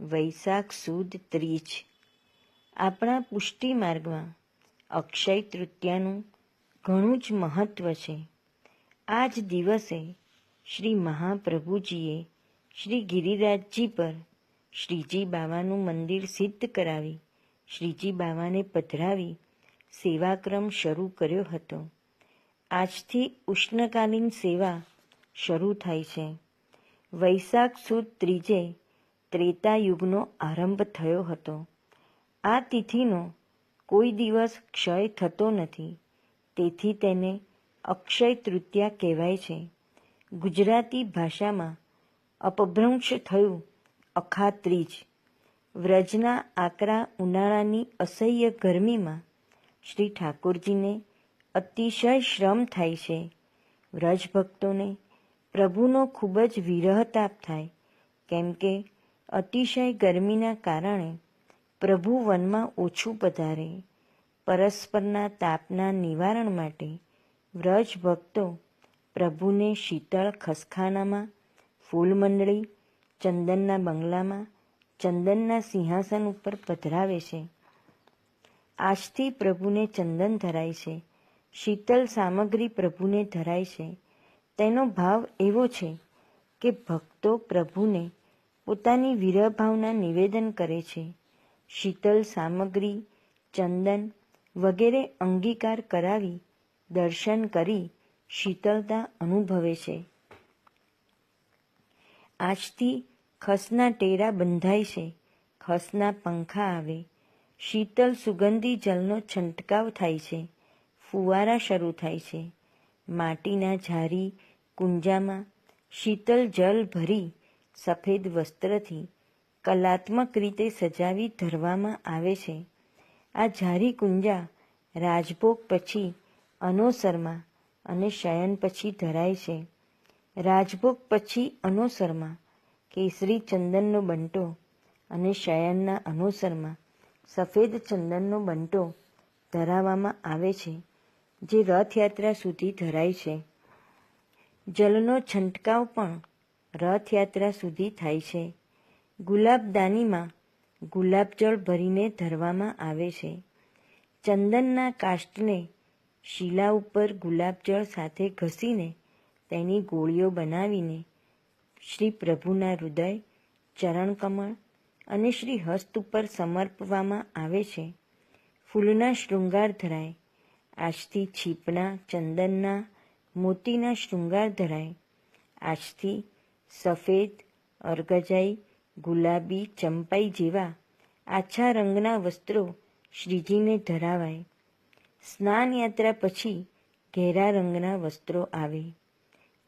વૈશાખ સુદ ત્રીજ. આપણા પુષ્ટિ માર્ગમાં અક્ષય તૃતીયાનું ઘણું જ મહત્વ છે. આ જ દિવસે શ્રી મહાપ્રભુજીએ શ્રી ગિરિરાજજી પર શ્રીજી બાવાનું મંદિર સિદ્ધ કરાવી, શ્રીજી બાવાને પધરાવી સેવાક્રમ શરૂ કર્યો હતો. આજથી ઉષ્ણકાલીન સેવા શરૂ થાય છે. વૈશાખ સુદ ત્રીજે ત્રેતા યુગનો આરંભ થયો હતો. આ તિથિનો કોઈ દિવસ ક્ષય થતો નથી. તેથી તેને અક્ષય તૃતીયા કહેવાય છે. ગુજરાતી ભાષામાં અપભ્રંશ થયું અખાત્રીજ. વ્રજના આકરા ઉનાળાની અસહ્ય ગરમીમાં શ્રી ઠાકોરજીને અતિશય શ્રમ થાય છે. વ્રજ ભક્તોને પ્રભુનો ખૂબ જ વિરહતાપ થાય. કેમ કે અતિશય ગરમીના કારણે પ્રભુ વનમાં ઓછું પધારે. પરસ્પરના તાપના નિવારણ માટે વ્રજ ભક્તો પ્રભુને શીતળ ખસખાનામાં, ફૂલમંડળી, ચંદનના બંગલામાં, ચંદનના સિંહાસન ઉપર પધરાવે છે. આજથી પ્રભુને ચંદન ધરાય છે. શીતલ સામગ્રી પ્રભુને ધરાય છે. તેનો ભાવ એવો છે કે ભક્તો પ્રભુને પોતાની વિરહભાવના નિવેદન કરે છે. શીતલ સામગ્રી, ચંદન વગેરે અંગીકાર કરાવી, દર્શન કરી શીતળતા અનુભવે છે. આજથી ખસના ટેરા બંધાય છે. ખસના પંખા આવે. શીતલ સુગંધી જલનો છંટકાવ થાય છે. ફુવારા શરૂ થાય છે. માટીના ઝારી કુંજામાં શીતલ જલ ભરી સફેદ વસ્ત્રથી કલાત્મક રીતે સજાવી ધરવામાં આવે છે. આ ઝારી કુંજા રાજભોગ પછી અનોસરમાં અને શયન પછી ધરાય છે. રાજભોગ પછી અનોસરમાં કેસરી ચંદનનો બંટો અને શયનના અનુસરમાં સફેદ ચંદનનો બંટો ધરાવવામાં આવે છે, જે રથયાત્રા સુધી ધરાય છે. જલનો છંટકાવ પણ રથયાત્રા સુધી થાય છે. ગુલાબદાનીમાં ગુલાબજળ ભરીને ધરવામાં આવે છે. ચંદનના કાષ્ટને શીલા ઉપર ગુલાબજળ સાથે ઘસીને તેની ગોળીઓ બનાવીને શ્રી પ્રભુના હૃદય, ચરણકમળ અને શ્રી હસ્ત ઉપર સમર્પવામાં આવે છે. ફૂલના શૃંગાર ધરાય. આજથી છીપના, ચંદનના, મોતીના શૃંગાર ધરાય. આજથી સફેદ, અરગજાઈ, ગુલાબી, ચંપાઈ જેવા આછા રંગના વસ્ત્રો શ્રીજીને ધરાવાય. સ્નાન યાત્રા પછી ઘેરા રંગના વસ્ત્રો આવે.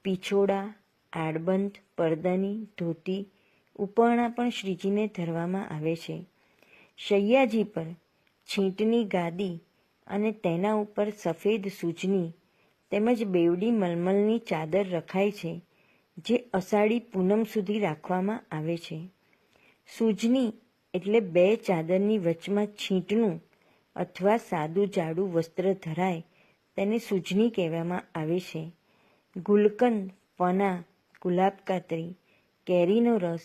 પીછોડા, આડબંધ, પડદાની, ધોતી ઉપરણા પણ શ્રીજીને ધરવામાં આવે છે. શૈયાજી પર છીંટની ગાદી અને તેના ઉપર સફેદ સૂજની તેમજ બેવડી મલમલની ચાદર રખાય છે. જે અષાઢી પૂનમ સુધી રાખવામાં આવે છે. સૂજની એટલે બે ચાદરની વચમાં છીંટનું અથવા સાદું જાડું વસ્ત્ર ધરાય તેને સૂજની કહેવામાં આવે છે. ગુલકંદ, પના, ગુલાબ કાતરી, કેરીનો રસ,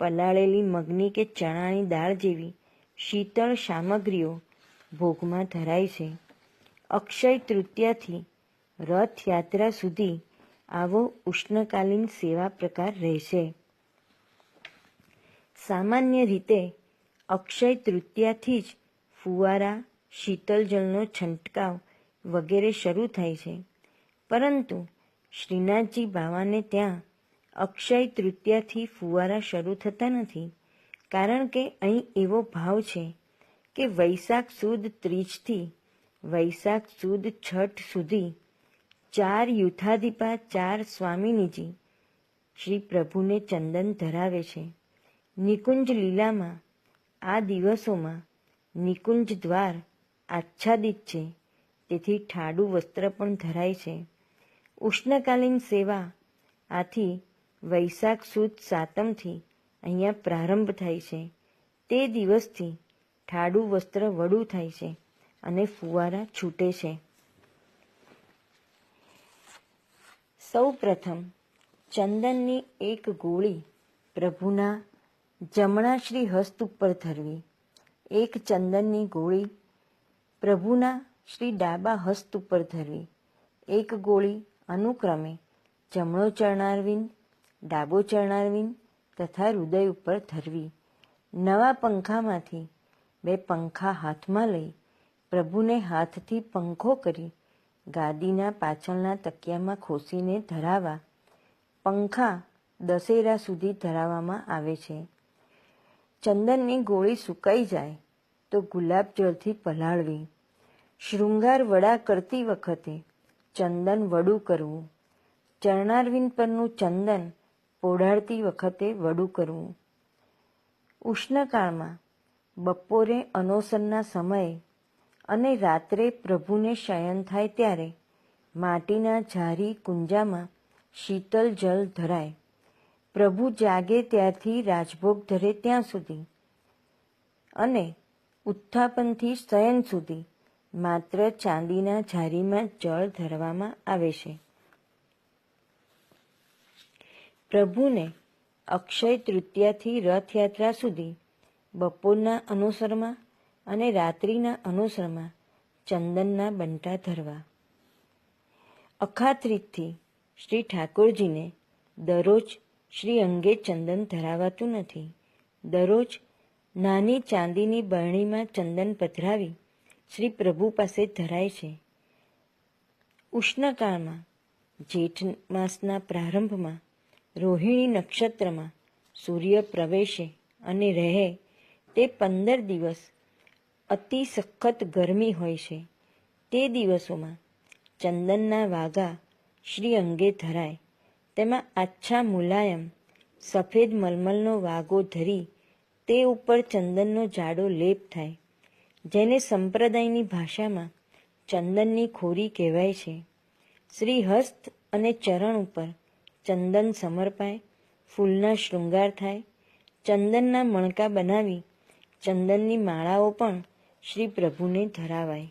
પલાળેલી મગની કે ચણાની દાળ જેવી શીતળ સામગ્રીઓ ભોગમાં ધરાય છે. અક્ષય તૃતીયાથી રથયાત્રા સુધી આવો ઉષ્ણકાલીન સેવા પ્રકાર રહેશે. સામાન્ય રીતે અક્ષય તૃતીયાથી જ ફુવારા શીતલ જળનો છંટકાવ વગેરે શરૂ થાય છે. પરંતુ શ્રીનાથજી બાવાને ત્યાં અક્ષય તૃતીયાથી ફુવારા શરૂ થતા નથી, કારણ કે અહીં એવો ભાવ છે કે વૈશાખ સુદ ત્રીજથી વૈશાખ સુદ છઠ સુધી ચાર યુથાધિપા ચાર સ્વામિનીજી શ્રી પ્રભુને ચંદન ધરાવે છે. નિકુંજ લીલામાં આ દિવસોમાં નિકુંજ દ્વાર આચ્છાદિત છે. તેથી ઠાડું વસ્ત્ર પણ ધરાય છે. ઉષ્ણકાલીન સેવા આથી વૈશાખ સુદ સાતમથી અહીંયા પ્રારંભ થાય છે. તે દિવસથી ઠાડું વસ્ત્ર વડું થાય છે અને ફુવારા છૂટે છે. સૌ પ્રથમ ચંદનની એક ગોળી પ્રભુના જમણા શ્રી હસ્ત ઉપર ધરવી. એક ચંદનની ગોળી પ્રભુના શ્રી ડાબા હસ્ત ઉપર ધરવી. એક ગોળી અનુક્રમે જમણો ચરણારવિંદ, ડાબો ચરણારવિંદ તથા હૃદય ઉપર ધરવી. નવા પંખામાંથી બે પંખા હાથમાં લઈ પ્રભુને હાથથી પંખો કરી ગાદીના પાછળના તકિયામાં ખોસીને ધરાવા પંખા દશેરા સુધી ધરાવવામાં આવે છે. ચંદનની ગોળી સુકાઈ જાય તો ગુલાબ જળથી પલાળવી. શૃંગાર વડા કરતી વખતે ચંદન વડું કરવું. ચરણારવિંદ પરનું ચંદન પોઢાડતી વખતે વડું કરવું. ઉષ્ણકાળમાં બપોરે અનોસરના સમયે અને રાત્રે પ્રભુને શયન થાય ત્યારે માટીના જારી કુંજામાં શીતલ જલ ધરાય. પ્રભુ જાગે ત્યારથી રાજભોગ ધરે ત્યાં સુધી અને ઉત્થાપનથી શયન સુધી માત્ર ચાંદીના જારીમાં જળ ધરવામાં આવે છે. પ્રભુને અક્ષય તૃતીયાથી રથયાત્રા સુધી બપોરના અનુસરમાં અને રાત્રિના અનુસરમાં ચંદનના બંટા ધરવા. અખાત્રીજથી શ્રી ઠાકોરજીને દરરોજ શ્રી અંગે ચંદન ધરાવાતું નથી. દરરોજ નાની ચાંદીની બરણીમાં ચંદન પધરાવી શ્રી પ્રભુ પાસે ધરાય છે. ઉષ્ણકાળમાં, જેઠ માસના પ્રારંભમાં, રોહિણી નક્ષત્રમાં સૂર્ય પ્રવેશે અને રહે તે પંદર દિવસ અતિ સખત ગરમી હોય છે. તે દિવસોમાં ચંદનના વાઘા શ્રી અંગે ધરાય. તેમાં આછા મુલાયમ, સફેદ મલમલનો વાગો ધરી તે ઉપર ચંદનનો જાડો લેપ થાય. જેને સંપ્રદાયની ભાષામાં ચંદનની ખોરી કહેવાય છે. શ્રી હસ્ત અને ચરણ ઉપર ચંદન સમર્પાય, ફૂલના શૃંગાર થાય. ચંદનના મણકા બનાવી ચંદનની માળાઓ પણ શ્રી પ્રભુને ધરાવાય.